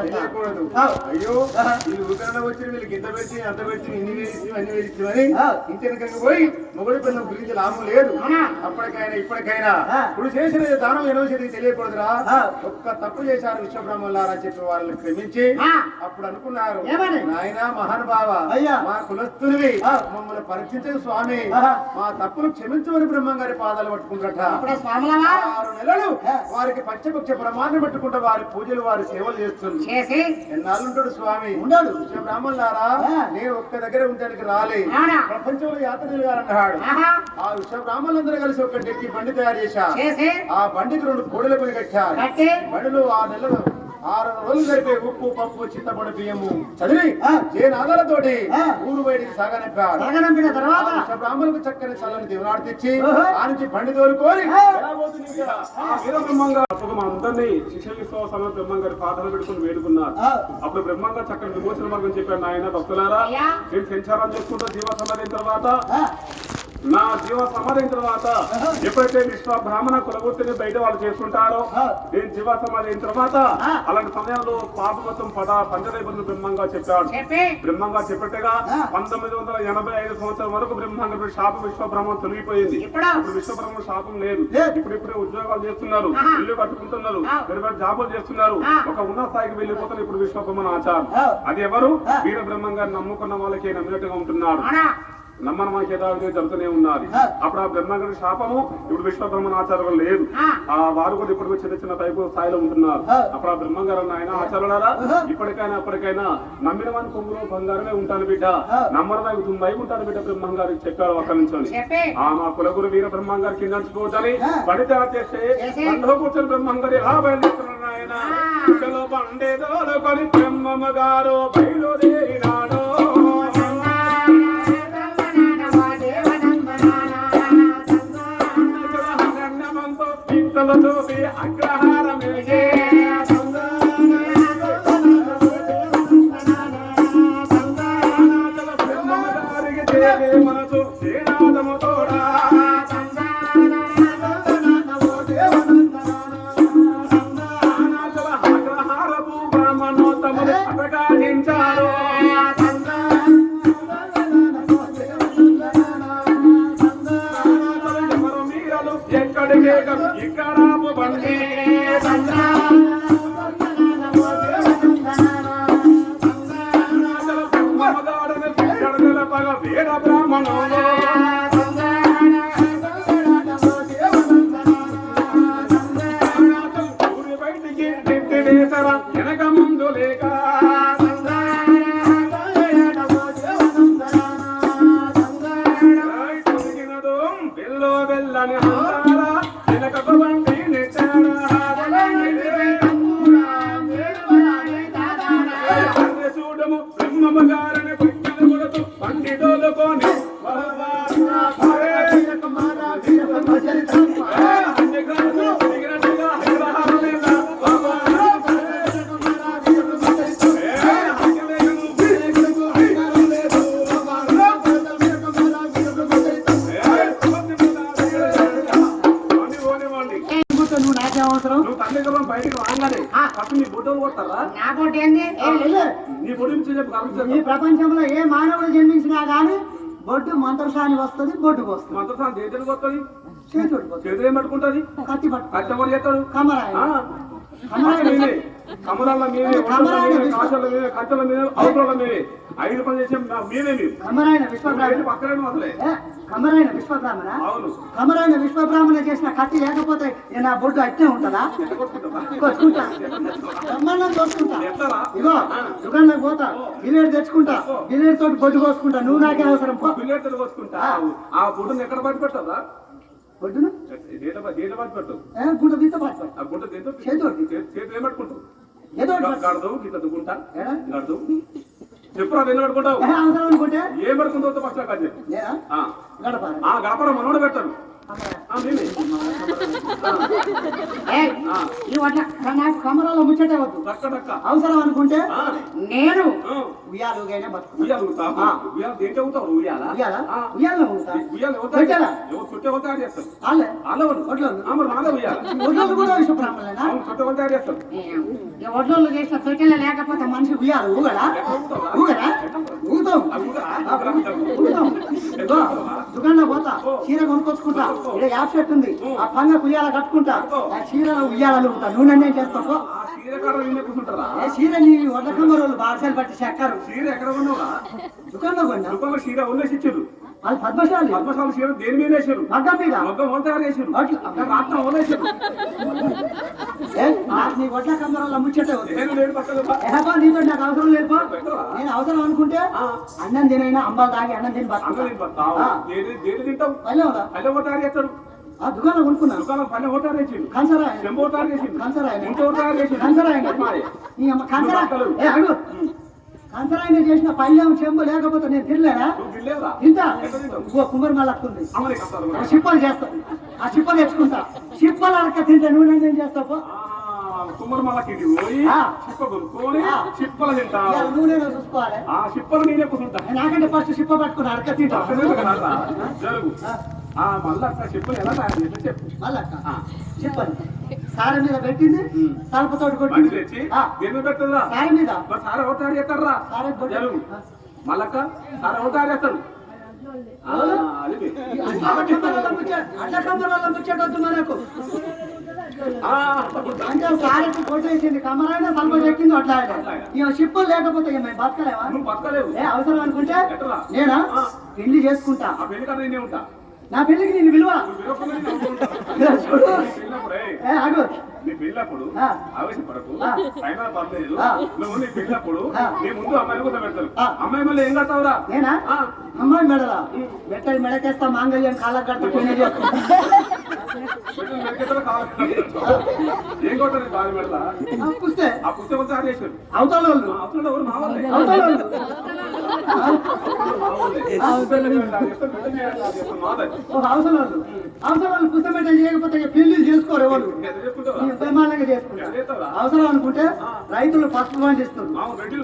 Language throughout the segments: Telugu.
అయ్యో ఆహా. వీళ్ళు ఊకరణ వచ్చి వీళ్ళకి ఇంత పెట్టి అంత పెట్టి ఇన్ని వేసి అన్ని వేసి అని ఆ. ఇంటి వెనకకి పోయి మొగుడి పిల్లల గురించి లాభం లేదు? అప్పటికైనా ఇప్పటికైనా. ఇప్పుడు చేసిన దానం ఎనవసేది తెలియకూడదురా. ఒక్క తప్పు చేశారు విశ్వబ్రహ్మలారా చెప్పి వాళ్ళని క్షమించి. అప్పుడు అనుకున్నారు? నాయన మహానుభావ అయ్యా. మా కులస్తునివి ఆ. పరీక్షించే స్వామి. మా తప్పులు క్షమించమని బ్రహ్మంగారి పాదాలు పట్టుకుంటట ఆరు నెలలు. వారికి పచ్చపక్ష ప్రమాణం పెట్టుకుంటూ వారి పూజలు వారి సేవలు చేస్తుంది చేసి? ఎన్నాళ్ళు ఉంటాడు స్వామి? ఉండడు. బ్రాహ్మణులారా. నేను ఒక్క దగ్గర ఉంటానికి రాలే? ప్రపంచంలో యాత్ర తిరగాలన్నాడు. ఆ విశ్వ బ్రాహ్మణులందరూ కలిసి ఒక డెక్కి బండి తయారు చేసి? ఆ బండికి రెండు కోడల కొని కట్టారు కట్టి? బండిలో ఆ నెల ఆరు రోజులు జరిపే ఉప్పు పప్పు చింతపండు బియ్యము చదివి ఆ. చేనాదాలతోటి ఆ. ఊరు బయటికి సాగనిప్పారు తరగనంపిన ఆ తర్వాత బ్రాహ్మణులకు చక్కని చల్లని దేవునాడు తెచ్చి. ఆ నుంచి బండి తోలుకొని అందరినీ శిక్షణ విశ్వాసంలో బ్రహ్మంగారి పాటలు పెట్టుకుని వేడుకున్నారు. అప్పుడు బ్రహ్మంగా చక్కని విమోచన మార్గం చెప్పాడు నాయన భక్తులారా. నేను సంచారం చేసుకుంటూ జీవ సమాధి తర్వాత నా జీవ సమాధి తర్వాత ఆహా. ఎప్పుడైతే విశ్వ బ్రాహ్మణ కులవృత్తిని బయట వాళ్ళు చేసుకుంటారో. నేను జీవ సమాధి అయిన తర్వాత. అలాంటి సమయంలో పాప మొత్తం పద పంచదైపతులు బ్రహ్మంగా చెప్పాడు చెప్పి బ్రహ్మంగా చెప్పట్టుగా. పంతొమ్మిది వందల ఎనభై ఐదు సంవత్సరం వరకు బ్రహ్మంగా శాప విశ్వబ్రహ్మం తొలగిపోయింది ఇప్పుడు ఇప్పుడు విశ్వబ్రహ్మ శాపం లేదు. ఇప్పుడు ఇప్పుడే ఉద్యోగాలు చేస్తున్నారు. ఇల్లు కట్టుకుంటున్నారు. వేరు జాబులు చేస్తున్నారు. ఒక ఉన్నత స్థాయికి వెళ్ళిపోతారు ఇప్పుడు విశ్వబ్రహ్మణ ఆచారం ఆ. అది ఎవరు. వీర బ్రహ్మం గారిని నమ్ముకున్న వాళ్ళకి నమ్మినట్టుగా ఉంటున్నారు అవునా నమ్మని మనకి యథావిధిగా జరుగుతూనే ఉన్నది ఆ. అప్పుడు ఆ బ్రహ్మగారి శాపము ఇప్పుడు విశ్వబ్రహ్మణ ఆచారం లేదు ఆ. ఆ వారు కూడా ఇప్పుడు చిన్న చిన్న టైపు స్థాయిలో ఉంటున్నారు ఆ. అప్పుడు ఆ బ్రహ్మంగారు ఆయన ఆచారారా ఆహా. ఇప్పటికైనా అప్పటికైనా నమ్మిన వాని కొంగులో బంగారమే ఉంటాను బిడ్డ ఆ. నమ్మడం వైపు ఉంటాను బిడ్డ బ్రహ్మంగారు చెప్పారు అక్కడి నుంచి ఆ మా కులగురు వీర బ్రహ్మంగారు కింద నడుచుకోవచ్చని ఆ. పడి తయారు చేస్తే కూర్చొని బ్రహ్మంగారు ఎలా బయలుదేరుతున్నారు ఆయన ఆ. కుక్కలో బండేదోలో ఈ ప్రపంచంలో ఏ మానవుడు జన్మించినా గానీ బొడ్డు మంత్రసాని వస్తుంది బొడ్డుకు వస్తుంది మంత్రసాన్ని దేనికి వస్తుంది. చేతులు ఏం పట్టుకుంటుంది? కత్తి పట్టు కష్టపడి చేస్తాడు కమరాయి. కమరాయి మీరే కమరాల విశ్వ- కాశల మీరే కంచెల మీరే అవసరాల మీరే ఐదు పని చేసే మా- మీరే మీరు కమరాయన విశ్వబ్రాహ్మణ పక్కనే అసలే కమరాయన విశ్వబ్రాహ్మణ అవును కమరాయన విశ్వబ్రాహ్మణ చేసిన కత్తి లేకపోతే నేను నా బొడ్డు అట్టే ఉంటుందా? కొట్టుకుంటా బ్రహ్మాండం? ఇగో దుకాణంలోకి పోతా బిలేడు తెచ్చుకుంటా బిలేడు తోటి బొడ్డు కోసుకుంటా నువ్వు నాకే అవసరం పో పిల్లలు తెలుసుకుంటా ఆ బుడ్డను ఎక్కడ పట్టి పెట్టదా బొడ్డును గుంట బీత పట్టు ఆ బుడ్డ దేంతో ఏం పట్టుకుంటావు ఏదో. గడదు దుకుంటా? గడదు చెప్పురా ఎన్ని పట్టుకుంటావు. ఏ, అవసరం అనుకుంటే ఏం పడుతుందో ఫస్ట్ ఆ. గడప ఆ మనోడు పెట్టాడు. నాకు కమరాలో ముచ్చటే వద్దు. అవసరం అనుకుంటే నేను. ఉయ్యాలుగైనా ఉయ్యాలు? ఉయ్యాలు కూడా చేసిన తొట్టెల లేకపోతే మనిషి ఉయ్యాలి ఊగడా? ఊగడా? ఊగుతాం దుకాణంలో పోతా. చీర కొనుక్కొచ్చుకుంటా. యాప్ సెట్ ఉంది ఆ పంగ ఉయ్యాల కట్టుకుంటా. ఆ చీరలో ఉయ్యాలలో ఉంటా నువ్వు నన్నేం చేస్తావు ఆ చీర? ఏ నీ బాగా బట్టి చెక్కారు. చీర ఎక్కడ కొన్నావురా? దుకాణంలో కొన్నా. చీర వదిలేసి ఇచ్చారు వాళ్ళు పద్మశాలి. పద్మశాల చీర దేని మీద వేసారు మగ్గం మీద. మొగ్గం అట్లా. అక్కడ రాట్నం వదిలేసారు నీ వడ్ల కమ్మరాల ముచ్చటే. వద్దు. నేను లేడు పక్కన నీతో నాకు అవసరం లేదు నేను అవసరం అనుకుంటే. అన్నం తినైనా అమ్మాలు తాగి అన్నం తిని తింటావు? పల్లె? పల్లె తయారు చేస్తాడు ఆ దుకాణం కొనుక్కున్నాను దుకాణం పల్లె ఓ తయారు చేసిండు కంసరా చెంబు ఓ తయారు చేసిండు కంసరాయన. ఇంకో తయారు చేసిండు కంసరాయన. మాయే. నీ అమ్మ కంసరా బట్టలు. ఏ అడుగు. కంసరాయన చేసిన పల్లెం చెంబు లేకపోతే నేను తినలేనా? తింటా? ఇదిగో కుమ్మరి మళ్ళీ కష్టాలు ఆ. చిప్పలు చేస్తాను ఆ చిప్పలు తెచ్చుకుంటా చిప్పలు అడక తింటే నువ్వు నన్ను ఏం చేస్తావు ఆ, కుమ్మరి మళ్ళకి ఇది పోయి ఆ. చిప్ప కొనుక్కొని ఆ. చిప్పలు తింటా ఇవాళ నువ్వు నేను చూసుకోవాలి ఆ చిప్పలు నేనే కూర్చుంటా నాకంటే ఫస్ట్ చిప్ప పట్టుకుని అడక తింటా. జరుగు ఆ. మళ్ళీ చిప్పలు ఎలా తయారు చేస్తే చెప్పు. చెప్పండి సార మీద పెట్టింది. తలుపుతోటి కొట్టింది. సార మీద. సార్ జరుగు ఆ. మళ్ళక్క సార్ మనకు ఆ, అంటే సారెట్టు కొట్టేసింది కమరైనా తలుపు చెక్కింది అట్లా ఇక చిప్పులు లేకపోతే ఇక మేము బతకలేవా? బతకలేవు. అవసరం అనుకుంటే? నేనా. పెళ్ళి చేసుకుంటా. పెళ్ళి కన్నా నేనే ఉంటా. నా పెళ్ళికి నేను విలువ నేను ఉంటా. చూడు నీ పెళ్ళప్పుడే ఏ అడు నీ పెళ్ళప్పుడు ఆ. ఆవేశపడకు ఆ. అయినా పర్లేదు ఆ. నువ్వు నీ పెళ్ళప్పుడు ఆ. నీ ముందు అమ్మాయిని కూడా పెడతారు ఆ. అమ్మాయి మళ్ళీ ఏం కడతావురా నేనా ఆ. అమ్మాయి మెడలా మెట్టలు మెడకేస్తా మాంగళ్యం కాళ్ళకు కడతా కడతారు. ఏం కొట్టారు ఈ బావి మెడల ఆ, పుస్తే ఆ పుస్తకం తయారు చేశారు అవతల వాళ్ళు అవసరం ఎవరు మా వాళ్ళే. అవతల వాళ్ళు అవసరం వాళ్ళు పుస్తకం చేయకపోతే ఇక పెళ్ళి చేసుకోరు ఎవరు ఎంత చేసుకుంటారు అవసరం అనుకుంటే రైతులు పసుపు పండిస్తారు రైతులు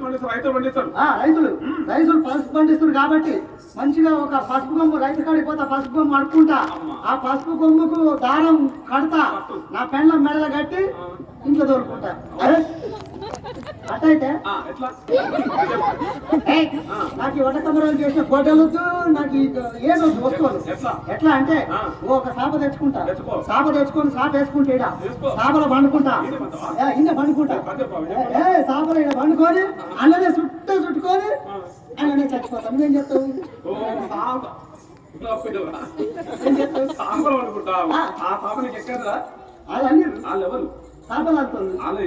ఆ రైతులు రైతులు పసుపు పండిస్తారు కాబట్టి మంచిగా ఒక పసుపు కొమ్ము రైతు కాడికి పోతా పసుపు కొమ్ము అడుకుంటా ఆ పసుపు కొమ్ముకు దారం కడతా నా పెండ్ల మెడల కట్టి ఇంట్లో దొరుకుంటా అరే అట్టయితే నాకు ఈ వటకమరాలు చేసిన గొడ్డలొద్దు నాకు ఏదొద్దు వస్తువులు. ఎట్లా? అంటే ఒక సాప తెచ్చుకుంటా. తెచ్చుకో. సాప తెచ్చుకొని సాప వేసుకుంటే. సాపలో పండుకుంటా. ఈయన పండుకుంటా. ఏ, సాపలో ఈడ పండుకొని అల్లనే చుట్టూ చుట్టుకొని అల్లనే చచ్చిపోతాం. నువ్వేం చెప్తావు? సాపలు అనుకుంటావు ఆ. సాప నీకు ఎక్కడరా వాళ్ళన్నీ వాళ్ళు ఎవరు వాళ్ళ?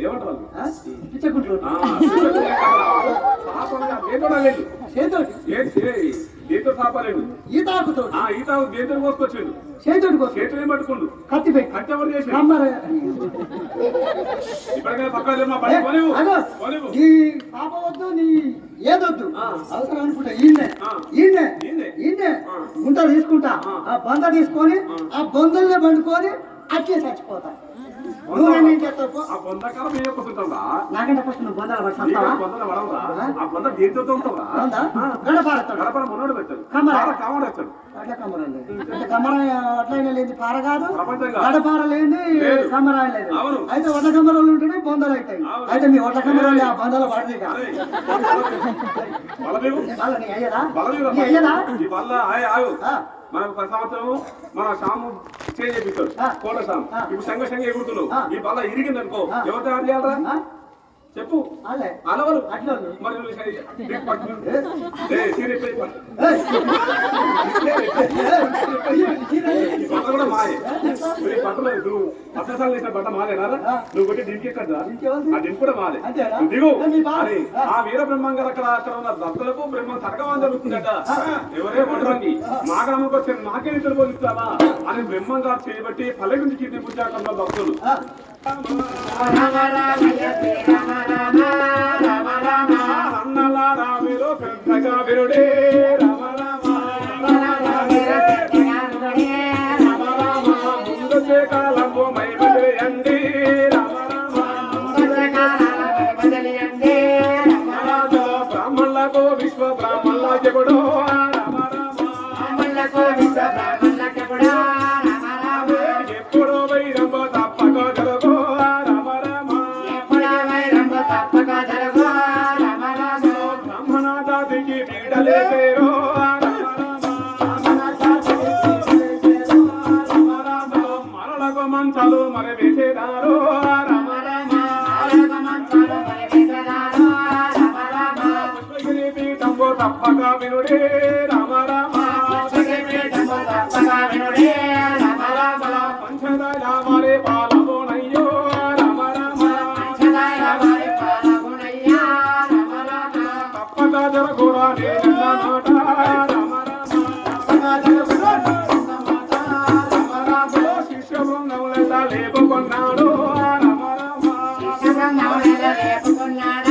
ఏమంటారు దేంతో సాపలేడు ఈత దేంతో కోసుకొచ్చిండు. కోసం. చేతులు పట్టుకుండు? కత్తి పెట్టి ఎవరు చేసి ఇప్పటికైనా పక్కన కొనివు నీ పాప వద్దు నీ ఏదొద్దు. అవసరం అనుకుంటా ఈయనే. గుంట తీసుకుంటా. ఆ. ఆ బంద తీసుకొని ఆ బొందల్ని పండుకొని అట్లే చచ్చిపోతా. నువ్వు చేస్తావు? కూర్చుంటావురా నాకంటే ఫస్ట్ బొందలు పడవురా ఆ ఉంటావురా గడపడ పెట్టాడు. వచ్చాడు అట్లా అంటే అట్లయినా పార కాదు. గడపార లేని లేదు. అయితే వడ్ల ఉంటేనే బొందలు అవుతాయి. అయితే మీ వడ్ల కమ్మరాలు ఆ బొందలు పడతాయి కాదు. అయ్యదా? అయ్యదా? ఆయ. మనకు ప్రతి సంవత్సరం మన షాము చేంజ్ చేపిస్తాడు. కోట షాము ఆ. ఇప్పుడు సంఘ సంఘ ఎగురుతున్నావు. ఈ బల్ల ఇరిగింది అనుకో. ఎవరు తయారు చేయాలరా? చెప్పు. అలవరు. అట్లా మరి కూడా మాయే. బట్టలో నువ్వు పట్టసాలు వేసిన బట్ట మాలేనారా. నువ్వు కొట్టి డింకి ఎక్కడా డింకెవరిది? ఆ డింకి కూడా మాలే దిగు. ఆ. వీర బ్రహ్మం గారు అక్కడ అక్కడ ఉన్న భక్తులకు బ్రహ్మం తడకమని జరుగుతుందట. ఎవరే పడరండి మా గ్రామంకి వచ్చి మాకే ఇతరు పోలిస్తావా అని బ్రహ్మం గారు చేయబట్టి పల్లె నుంచి కీర్తి భక్తులు. రామ రామ రామ రామ తప్పక వినుడే రామ రామ పంచదాయ వారే పాలమోనయ్యో రామ రామ తప్పక జరగురా నేనన్న మాట రామ రామ శిష్య రామ రామ